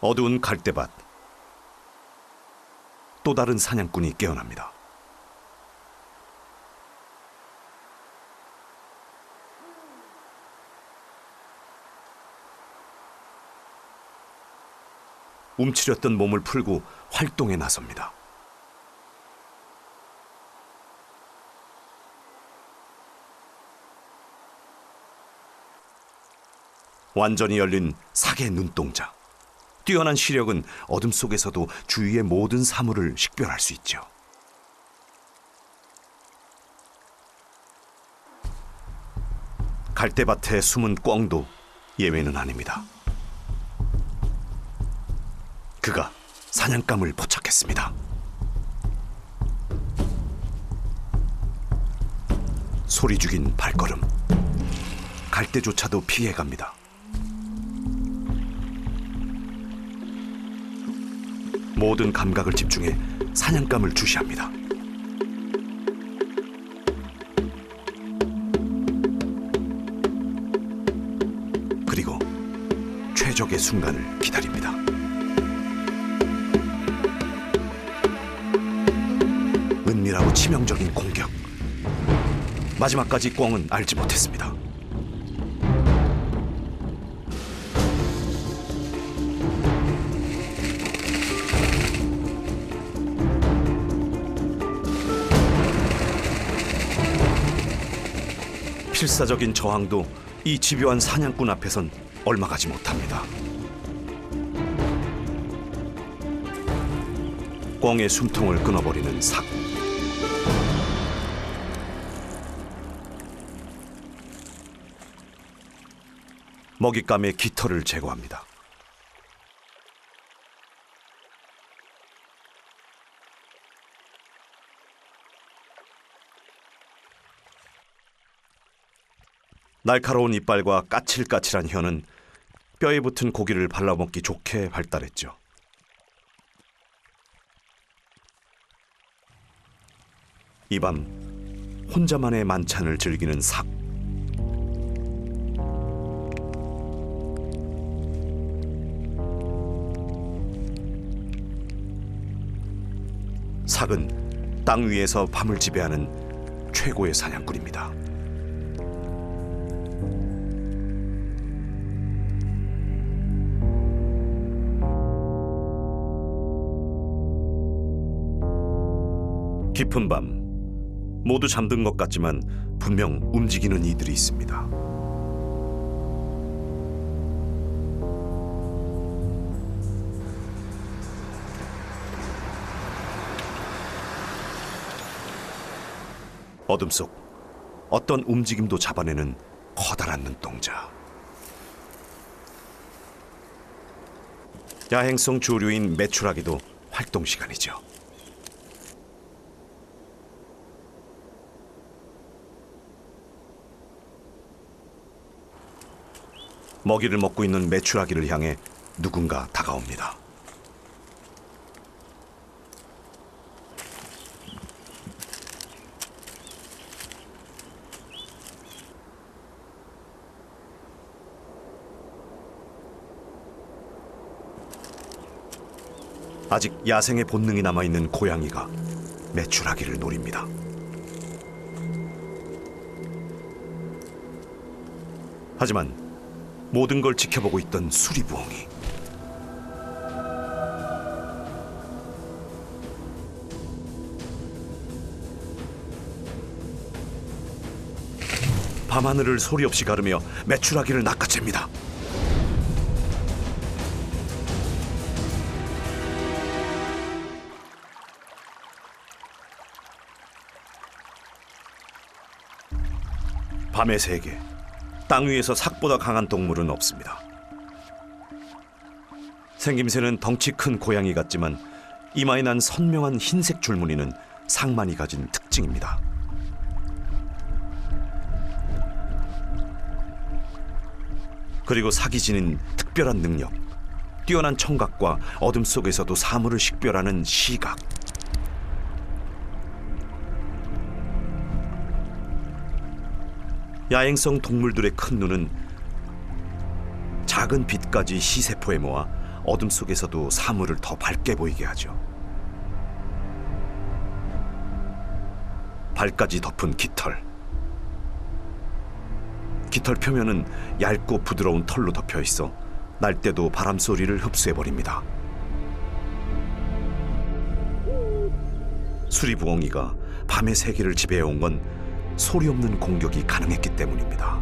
어두운 갈대밭. 또 다른 사냥꾼이 깨어납니다. 움츠렸던 몸을 풀고 활동에 나섭니다. 완전히 열린 사계 눈동자. 뛰어난 시력은 어둠 속에서도 주위의 모든 사물을 식별할 수 있죠. 갈대밭에 숨은 꿩도 예외는 아닙니다. 그가 사냥감을 포착했습니다. 소리 죽인 발걸음. 갈대조차도 피해갑니다. 모든 감각을 집중해 사냥감을 주시합니다. 그리고 최적의 순간을 기다립니다. 은밀하고 치명적인 공격. 마지막까지 꿩은 알지 못했습니다. 필사적인 저항도 이 집요한 사냥꾼 앞에선 얼마 가지 못합니다. 꿩의 숨통을 끊어버리는 삭. 먹잇감의 깃털을 제거합니다. 날카로운 이빨과 까칠까칠한 혀는 뼈에 붙은 고기를 발라먹기 좋게 발달했죠. 이 밤 혼자만의 만찬을 즐기는 삭. 삭은 땅 위에서 밤을 지배하는 최고의 사냥꾼입니다. 깊은 밤 모두 잠든 것 같지만 분명 움직이는 이들이 있습니다. 어둠 속 어떤 움직임도 잡아내는 커다란 눈동자. 야행성 조류인 메추라기도 활동 시간이죠. 먹이를 먹고 있는 메추라기를 향해 누군가 다가옵니다. 아직 야생의 본능이 남아 있는 고양이가 메추라기를 노립니다. 하지만 모든 걸 지켜보고 있던 수리부엉이 밤하늘을 소리 없이 가르며 메추라기를 낚아챕니다. 밤의 세계 땅 위에서 삭보다 강한 동물은 없습니다. 생김새는 덩치 큰 고양이 같지만 이마에 난 선명한 흰색 줄무늬는 상만이 가진 특징입니다. 그리고 사기 지닌 특별한 능력, 뛰어난 청각과 어둠 속에서도 사물을 식별하는 시각. 야행성 동물들의 큰 눈은 작은 빛까지 시세포에 모아 어둠 속에서도 사물을 더 밝게 보이게 하죠. 발까지 덮은 깃털. 깃털 표면은 얇고 부드러운 털로 덮여 있어 날 때도 바람 소리를 흡수해 버립니다. 수리부엉이가 밤의 세계를 지배해 온건 소리 없는 공격이 가능했기 때문입니다.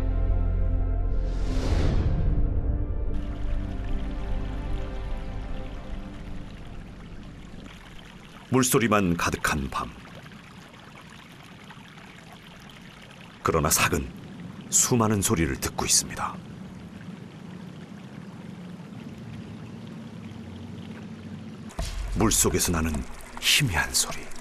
물소리만 가득한 밤. 그러나 삭은 수많은 소리를 듣고 있습니다. 물 속에서 나는 희미한 소리.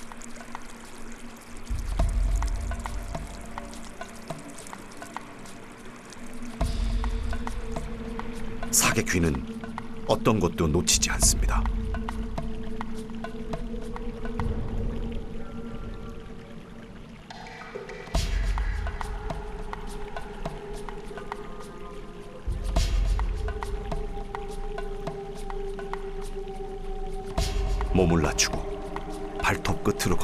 삭의 귀는 어떤 것도 놓치지 않습니다. 몸을 낮추고 발톱 끝으로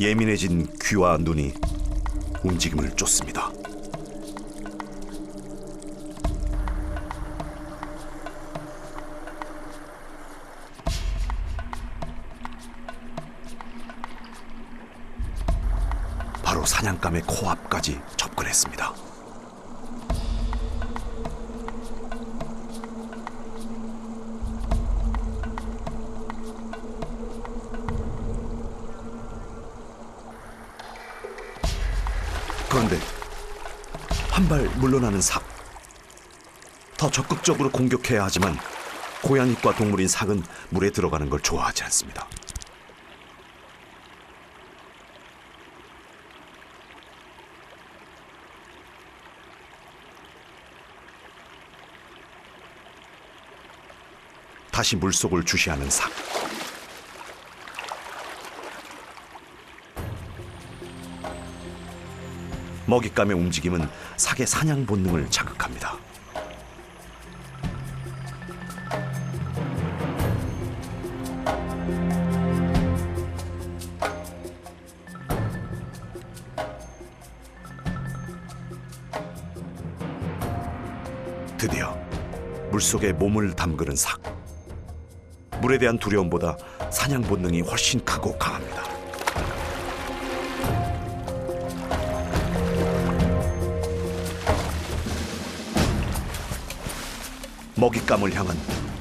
예민해진 귀와 눈이 움직임을 쫓습니다. 바로 사냥감의 코앞까지 접근했습니다. 물러나는 삭. 더 적극적으로 공격해야 하지만 고양이과 동물인 삭은 물에 들어가는 걸 좋아하지 않습니다. 다시 물속을 주시하는 삭. 먹잇감의 움직임은 삭의 사냥 본능을 자극합니다. 드디어 물속에 몸을 담그는 삭. 물에 대한 두려움보다 사냥 본능이 훨씬 크고 강합니다. 먹잇감을 향한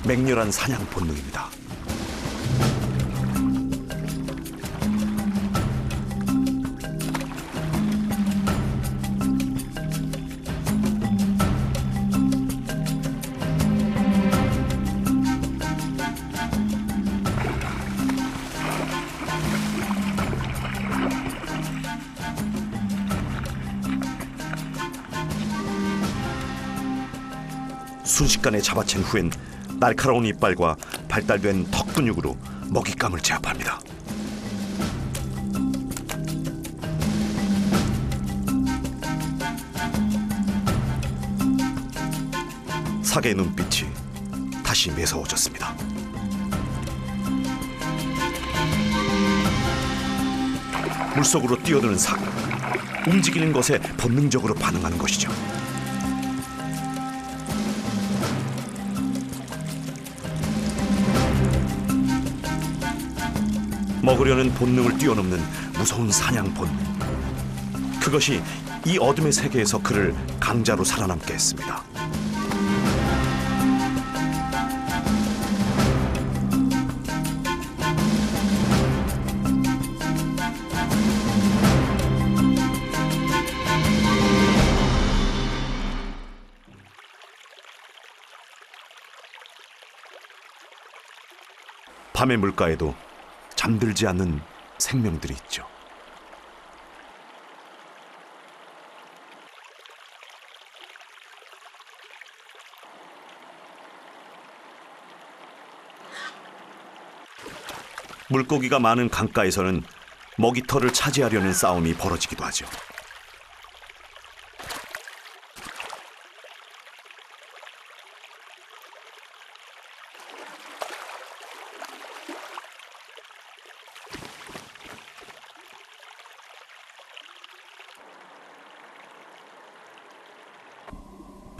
맹렬한 사냥 본능입니다. 순식간에 잡아챈 후엔 날카로운 이빨과 발달된 턱 근육으로 먹잇감을 제압합니다. 사계의 눈빛이 다시 매서워졌습니다. 물속으로 뛰어드는 삭. 움직이는 것에 본능적으로 반응하는 것이죠. 먹으려는 본능을 뛰어넘는 무서운 사냥 본능. 그것이 이 어둠의 세계에서 그를 강자로 살아남게 했습니다. 밤의 물가에도 잠들지 않는 생명들이 있죠. 물고기가 많은 강가에서는 먹이터를 차지하려는 싸움이 벌어지기도 하죠.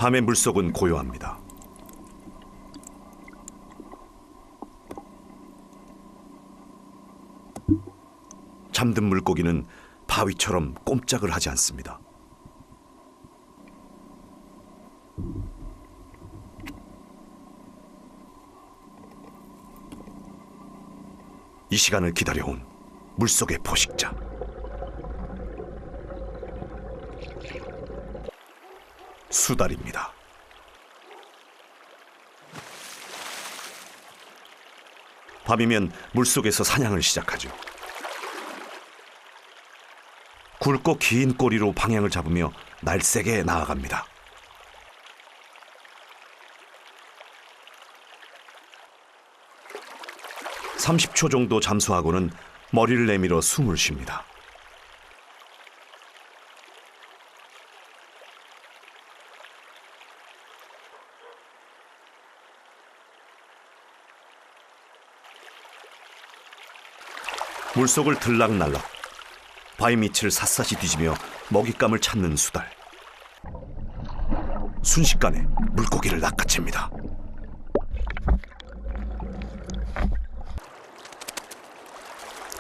밤의 물속은 고요합니다. 잠든 물고기는 바위처럼 꼼짝을 하지 않습니다. 이 시간을 기다려온 물속의 포식자. 수달입니다. 밤이면 물속에서 사냥을 시작하죠. 굵고 긴 꼬리로 방향을 잡으며 날쌔게 나아갑니다. (30초) 정도 잠수하고는 머리를 내밀어 숨을 쉽니다. 물속을 들락날락 바위 밑을 샅샅이 뒤지며 먹잇감을 찾는 수달. 순식간에 물고기를 낚아챕니다.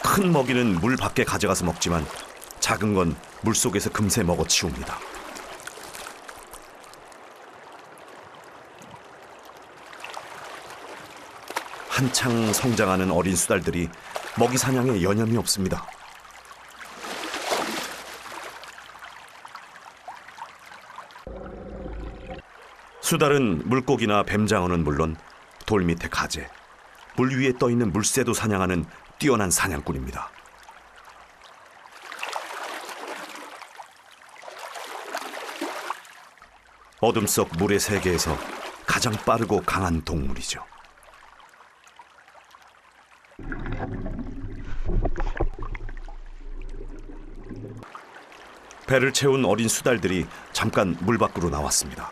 큰 먹이는 물 밖에 가져가서 먹지만 작은 건 물속에서 금세 먹어치웁니다. 한창 성장하는 어린 수달들이 먹이 사냥에 여념이 없습니다. 수달은 물고기나 뱀장어는 물론 돌 밑에 가재, 물 위에 떠 있는 물새도 사냥하는 뛰어난 사냥꾼입니다. 어둠 속 물의 세계에서 가장 빠르고 강한 동물이죠. 배를 채운 어린 수달들이 잠깐 물 밖으로 나왔습니다.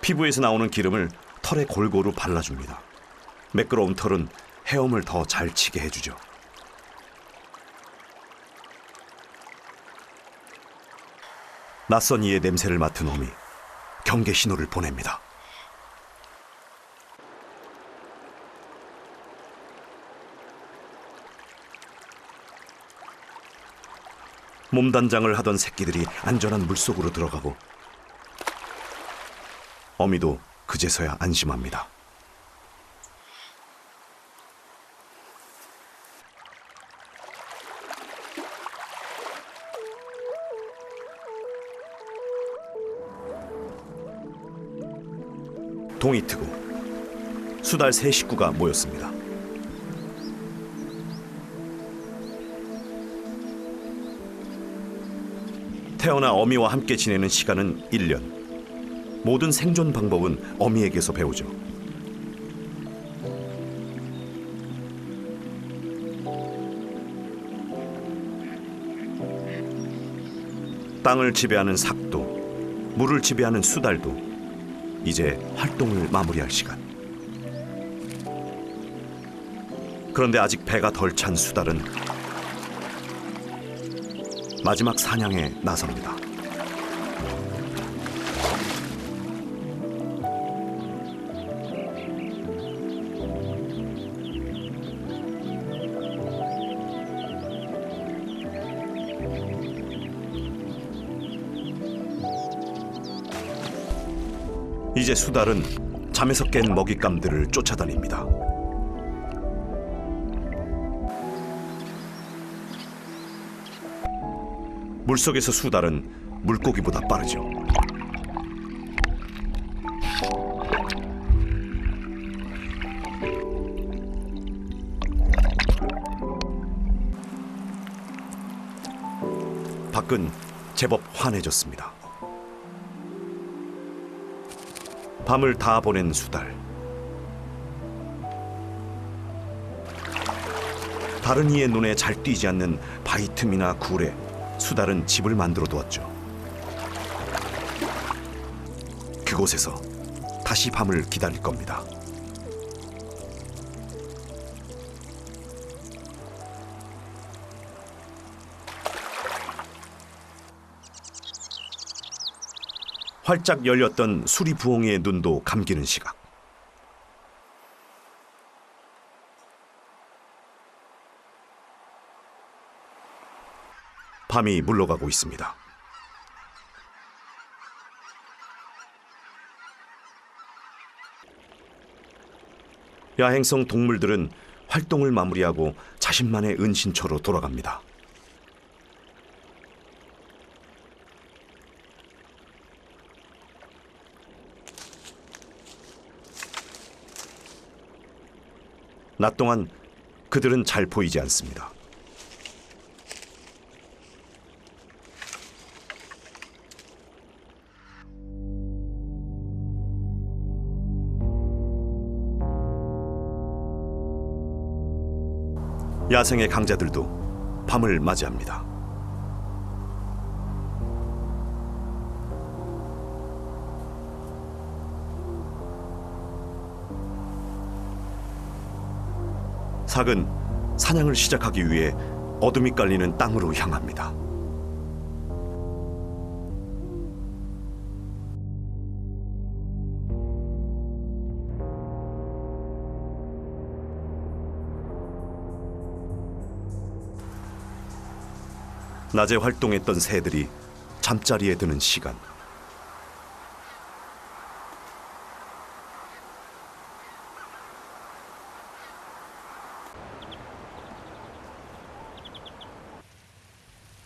피부에서 나오는 기름을 털에 골고루 발라줍니다. 매끄러운 털은 헤엄을 더 잘 치게 해주죠. 낯선 이의 냄새를 맡은 어미 경계 신호를 보냅니다. 몸단장을 하던 새끼들이 안전한 물속으로 들어가고 어미도 그제서야 안심합니다. 동이트구 수달 세 식구가 모였습니다. 태어나 어미와 함께 지내는 시간은 1년. 모든 생존 방법은 어미에게서 배우죠. 땅을 지배하는 삭도, 물을 지배하는 수달도 이제 활동을 마무리할 시간. 그런데 아직 배가 덜 찬 수달은 마지막 사냥에 나섭니다. 이제 수달은 잠에서 깬 먹잇감들을 쫓아다닙니다. 물속에서 수달은 물고기보다 빠르죠. 밖은 제법 환해졌습니다. 밤을 다 보낸 수달. 다른 이의 눈에 잘 띄지 않는 바위 틈이나 굴에 수달은 집을 만들어 두었죠. 그곳에서 다시 밤을 기다릴 겁니다. 활짝 열렸던 수리 부엉이의 눈도 감기는 시각. 밤이 물러가고 있습니다. 야행성 동물들은 활동을 마무리하고 자신만의 은신처로 돌아갑니다. 낮 동안 그들은 잘 보이지 않습니다. 야생의 강자들도 밤을 맞이합니다. 삭은 사냥을 시작하기 위해 어둠이 깔리는 땅으로 향합니다. 낮에 활동했던 새들이 잠자리에 드는 시간.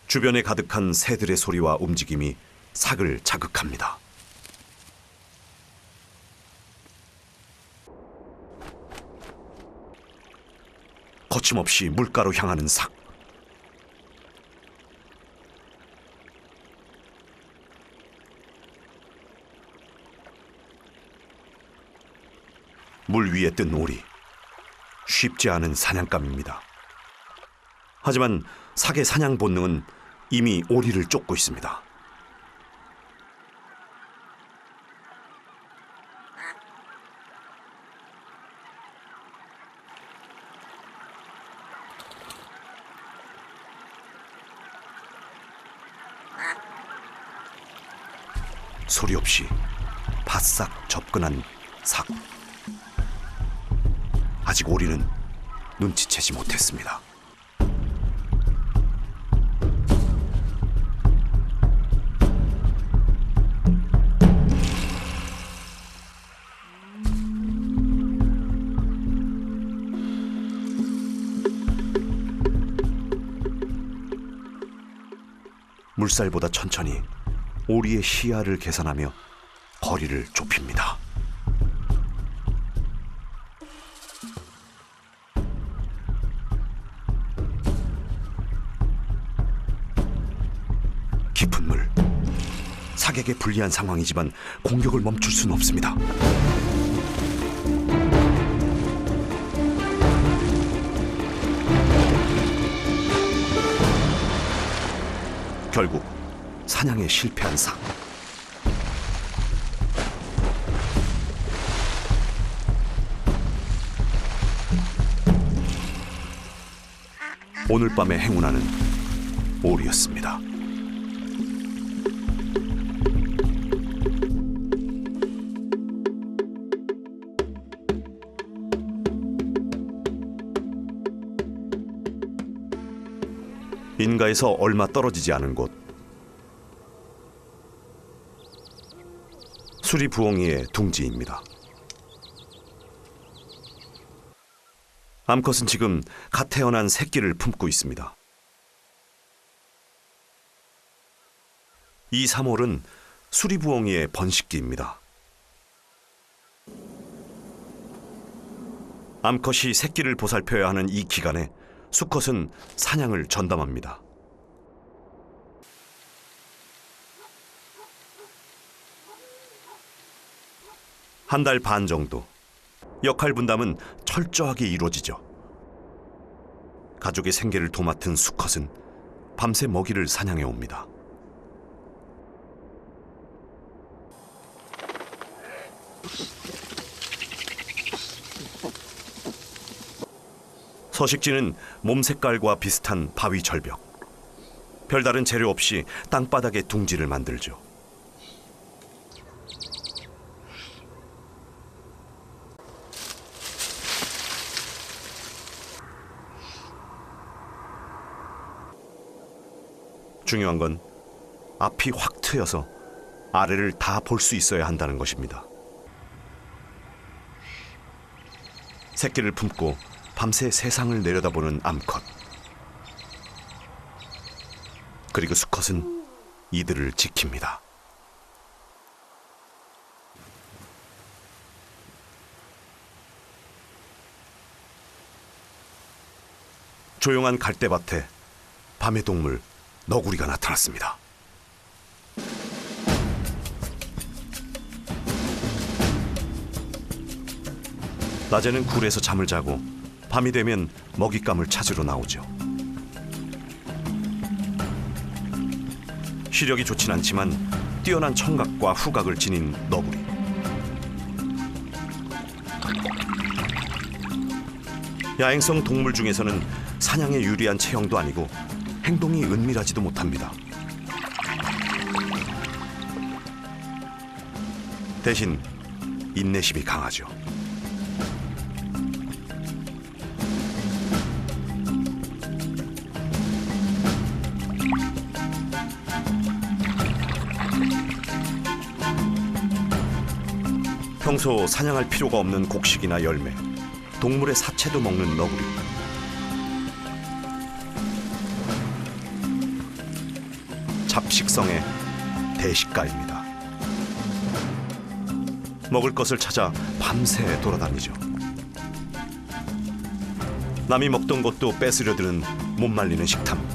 주변에 가득한 새들의 소리와 움직임이 삭을 자극합니다. 거침없이 물가로 향하는 삭. 물 위에 뜬 오리. 쉽지 않은 사냥감입니다. 하지만 삭의 사냥 본능은 이미 오리를 쫓고 있습니다. 소리 없이 바싹 접근한 삭. 아직 오리는 눈치채지 못했습니다. 물살보다 천천히 오리의 시야를 계산하며 거리를 좁힙니다. 사객에 불리한 상황이지만 공격을 멈출 수는 없습니다. 결국 사냥에 실패한 삭. 오늘 밤의 행운아는 오리였습니다. 인가에서 얼마 떨어지지 않은 곳 수리 부엉이의 둥지입니다. 암컷은 지금 갓 태어난 새끼를 품고 있습니다. 이 3월은 수리 부엉이의 번식기입니다. 암컷이 새끼를 보살펴야 하는 이 기간에 수컷은 사냥을 전담합니다. 한 달 반 정도 역할 분담은 철저하게 이루어지죠. 가족의 생계를 도맡은 수컷은 밤새 먹이를 사냥해 옵니다. 서식지는 몸 색깔과 비슷한 바위 절벽. 별다른 재료 없이 땅바닥에 둥지를 만들죠. 중요한 건 앞이 확 트여서 아래를 다 볼 수 있어야 한다는 것입니다. 새끼를 품고 밤새 세상을 내려다보는 암컷. 그리고 수컷은 이들을 지킵니다. 조용한 갈대밭에 밤의 동물 너구리가 나타났습니다. 낮에는 굴에서 잠을 자고 밤이 되면 먹잇감을 찾으러 나오죠. 시력이 좋진 않지만 뛰어난 청각과 후각을 지닌 너구리. 야행성 동물 중에서는 사냥에 유리한 체형도 아니고 행동이 은밀하지도 못합니다. 대신 인내심이 강하죠. 평소 사냥할 필요가 없는 곡식이나 열매, 동물의 사체도 먹는 너구리. 잡식성의 대식가입니다. 먹을 것을 찾아 밤새 돌아다니죠. 남이 먹던 것도 뺏으려 드는 못 말리는 식탐.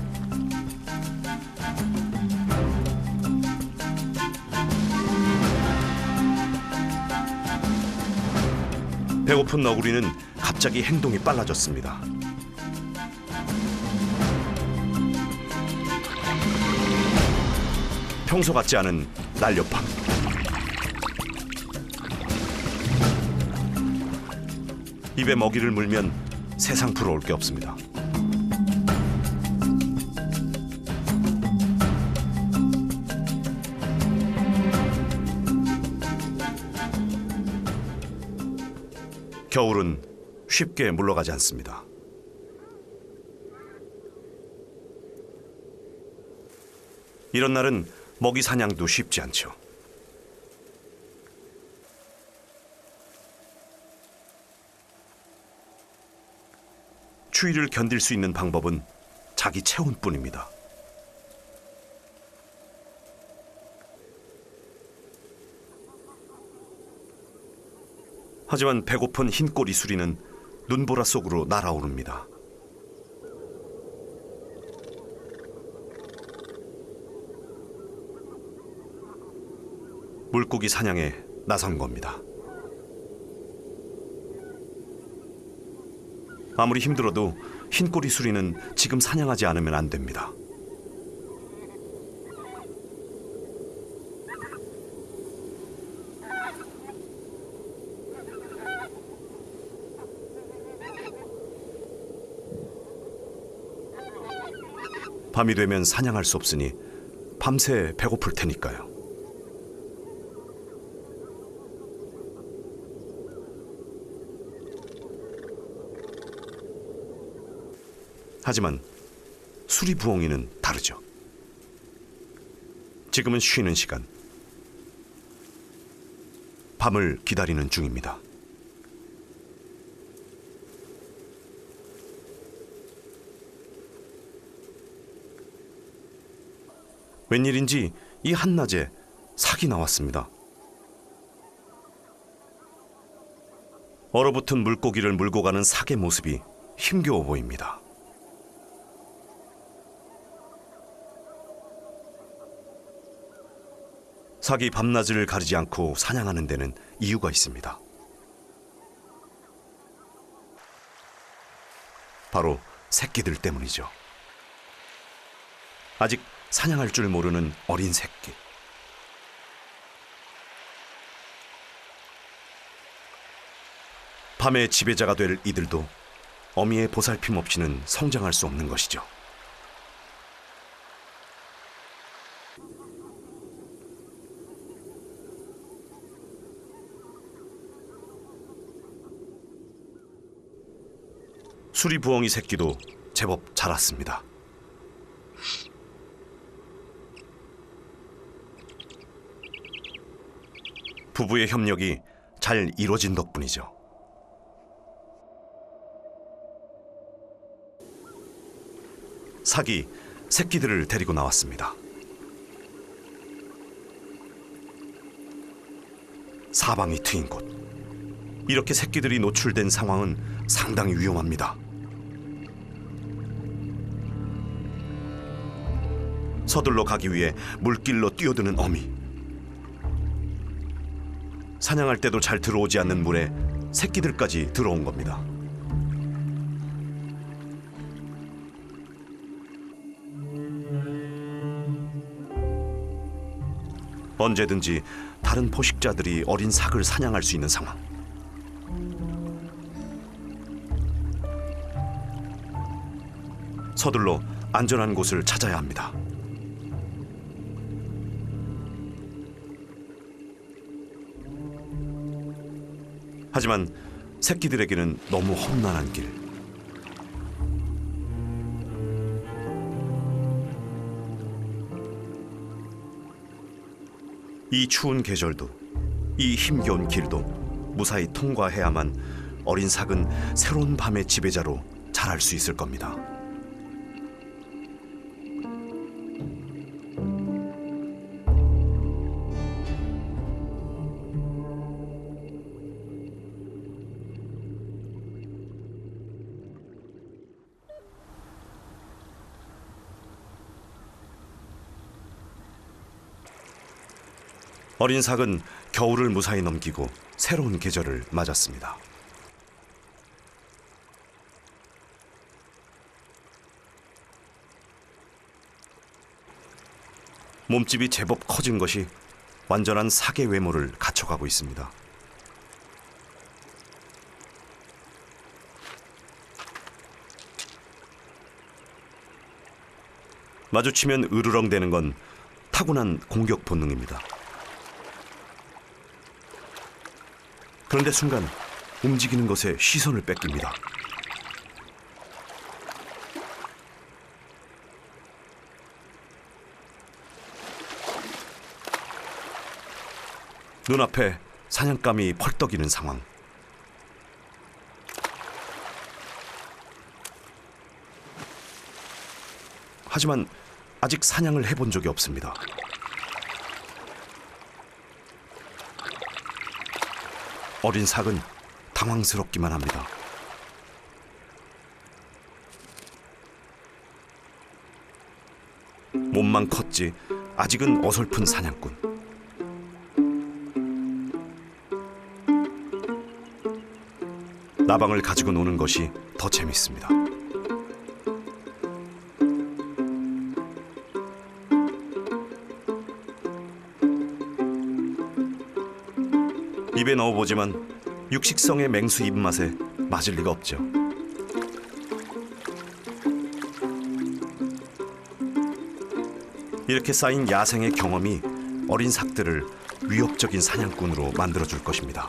배고픈 너구리는 갑자기 행동이 빨라졌습니다. 평소 같지 않은 날렵함. 입에 먹이를 물면 세상 부러울 게 없습니다. 겨울은 쉽게 물러가지 않습니다. 이런 날은 먹이 사냥도 쉽지 않죠. 추위를 견딜 수 있는 방법은 자기 체온뿐입니다. 하지만 배고픈 흰꼬리 수리는 눈보라 속으로 날아오릅니다. 물고기 사냥에 나선 겁니다. 아무리 힘들어도 흰꼬리 수리는 지금 사냥하지 않으면 안 됩니다. 밤이 되면 사냥할 수 없으니 밤새 배고플 테니까요. 하지만 수리부엉이는 다르죠. 지금은 쉬는 시간. 밤을 기다리는 중입니다. 웬일인지 이 한낮에 삭이 나왔습니다. 얼어붙은 물고기를 물고 가는 삭의 모습이 힘겨워 보입니다. 삭이 밤낮을 가리지 않고 사냥하는 데는 이유가 있습니다. 바로 새끼들 때문이죠. 아직 사냥할 줄 모르는 어린 새끼. 밤의 지배자가 될 이들도 어미의 보살핌 없이는 성장할 수 없는 것이죠. 수리 부엉이 새끼도 제법 자랐습니다. 부부의 협력이 잘 이루어진 덕분이죠. 사기 새끼들을 데리고 나왔습니다. 사방이 트인 곳. 이렇게 새끼들이 노출된 상황은 상당히 위험합니다. 서둘러 가기 위해 물길로 뛰어드는 어미. 사냥할 때도 잘 들어오지 않는 물에 새끼들까지 들어온 겁니다. 언제든지 다른 포식자들이 어린 삭을 사냥할 수 있는 상황. 서둘러 안전한 곳을 찾아야 합니다. 하지만 새끼들에게는 너무 험난한 길. 이 추운 계절도 이 힘겨운 길도 무사히 통과해야만 어린 삭은 새로운 밤의 지배자로 자랄 수 있을 겁니다. 어린 삭은 겨울을 무사히 넘기고 새로운 계절을 맞았습니다. 몸집이 제법 커진 것이 완전한 사계 외모를 갖춰가고 있습니다. 마주치면 으르렁대는 건 타고난 공격 본능입니다. 그런데 순간 움직이는 것에 시선을 뺏깁니다. 눈앞에 사냥감이 펄떡이는 상황. 하지만 아직 사냥을 해본 적이 없습니다. 어린 삭은 당황스럽기만 합니다. 몸만 컸지 아직은 어설픈 사냥꾼. 나방을 가지고 노는 것이 더 재밌습니다. 넣어보지만 육식성의 맹수 입맛에 맞을 리가 없죠. 이렇게 쌓인 야생의 경험이 어린 삭들을 위협적인 사냥꾼으로 만들어줄 것입니다.